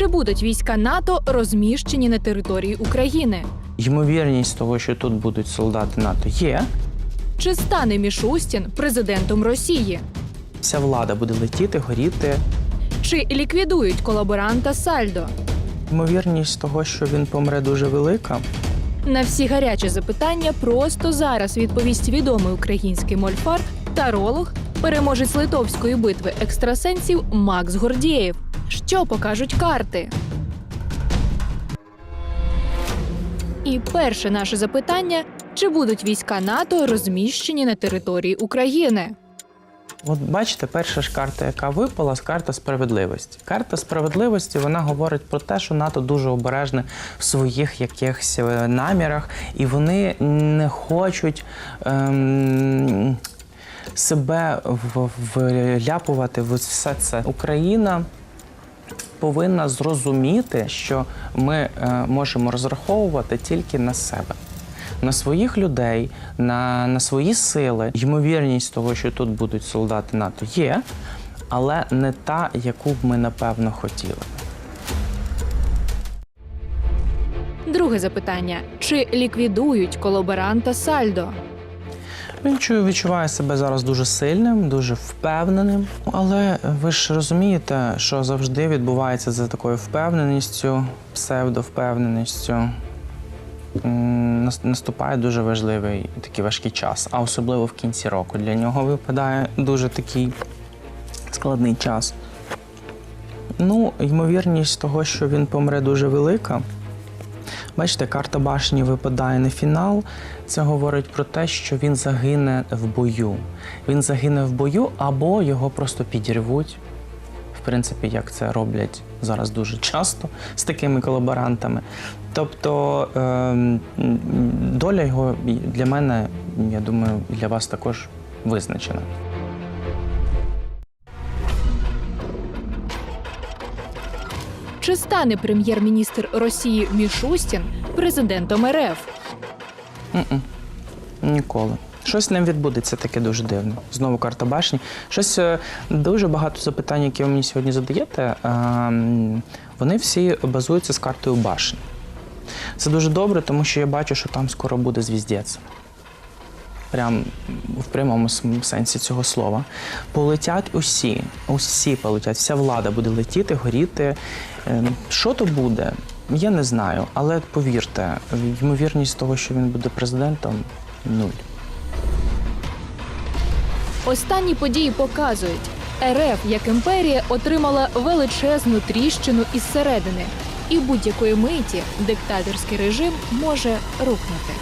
Чи будуть війська НАТО розміщені на території України? Ймовірність того, що тут будуть солдати НАТО, є. Чи стане Мішустін президентом Росії? Вся влада буде летіти, горіти. Чи ліквідують колаборанта Сальдо? Ймовірність того, що він помре, дуже велика. На всі гарячі запитання просто зараз відповість відомий український мольфар, таролог, переможець литовської битви екстрасенсів Макс Гордієв. Що покажуть карти? І перше наше запитання: чи будуть війська НАТО розміщені на території України? От бачите, перша ж карта, яка випала, з карта справедливості. Карта справедливості вона говорить про те, що НАТО дуже обережне в своїх якихось е, намірах, і вони не хочуть ем, себе вляпувати в все це. Україна повинна зрозуміти, що ми е, можемо розраховувати тільки на себе. На своїх людей, на, на свої сили. Ймовірність того, що тут будуть солдати НАТО, є, але не та, яку б ми напевно хотіли. Друге запитання: чи ліквідують колаборанта Сальдо? Він чую, відчуває себе зараз дуже сильним, дуже впевненим. Але ви ж розумієте, що завжди відбувається за такою впевненістю, псевдовпевненістю. Наступає дуже важливий такий важкий час, а особливо в кінці року. Для нього випадає дуже такий складний час. Ну, ймовірність того, що він помре, дуже велика. Бачите, карта башні випадає на фінал. Це говорить про те, що він загине в бою. Він загине в бою або його просто підірвуть. В принципі, як це роблять зараз дуже часто з такими колаборантами. Тобто ем, доля його для мене, я думаю, для вас також визначена. Чи стане прем'єр-міністр Росії Мішустін президентом РФ? М-м. Ніколи. Щось з ним відбудеться таке дуже дивне. Знову карта башні. Щось е, дуже багато запитань, які ви мені сьогодні задаєте, ем, вони всі базуються з картою башні. Це дуже добре, тому що я бачу, що там скоро буде звіздець. Прям в прямому сенсі цього слова. Полетять усі, усі полетять, вся влада буде летіти, горіти. Ем, Що то буде, я не знаю. Але повірте, ймовірність того, що він буде президентом, нуль. Останні події показують, РФ як імперія отримала величезну тріщину із середини, і будь-якої миті диктаторський режим може рухнути.